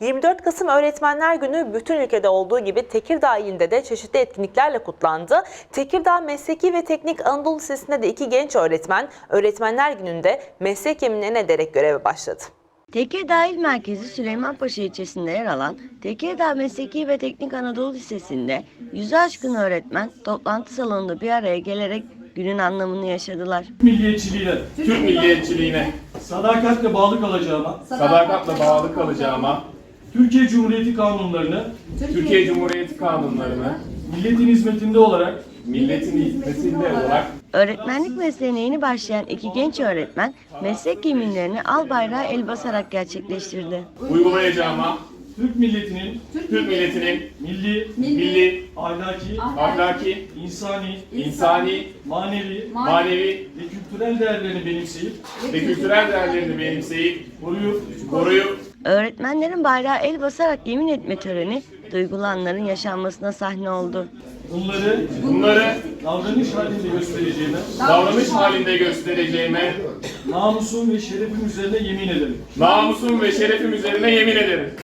24 Kasım Öğretmenler Günü bütün ülkede olduğu gibi Tekirdağ ilinde de çeşitli etkinliklerle kutlandı. Tekirdağ Mesleki ve Teknik Anadolu Lisesi'nde de iki genç öğretmen Öğretmenler Günü'nde meslek yeminlerine ederek göreve başladı. Tekirdağ İl Merkezi Süleymanpaşa ilçesinde yer alan Tekirdağ Mesleki ve Teknik Anadolu Lisesi'nde yüzü aşkın öğretmen toplantı salonunda bir araya gelerek günün anlamını yaşadılar. milliyetçiliğine, Türk milliyetçiliğine, sadakatle bağlı kalacağıma, sadakatle bağlı kalacağıma, Türkiye Cumhuriyeti kanunlarını Türkiye Cumhuriyeti kanunlarını, milletin hizmetinde olarak milletin hizmetinde olarak Öğretmenlik mesleğine yeni başlayan iki genç öğretmen meslek yeminlerini al bayrağı el basarak gerçekleştirdi. uygulayacağıma, Türk milletinin Türk milletinin milli, milli, ahlaki, ahlaki, insani, insani, manevi manevi ve kültürel değerlerini benimseyip ve kültürel değerlerini benimseyip, koruyup koruyup, Öğretmenlerin bayrağı el basarak yemin etme töreni duygulu anların yaşanmasına sahne oldu. bunları bunları davranış halinde göstereceğime, davranış halinde göstereceğime, namusum ve şerefim üzerine yemin ederim. namusum ve şerefim üzerine yemin ederim.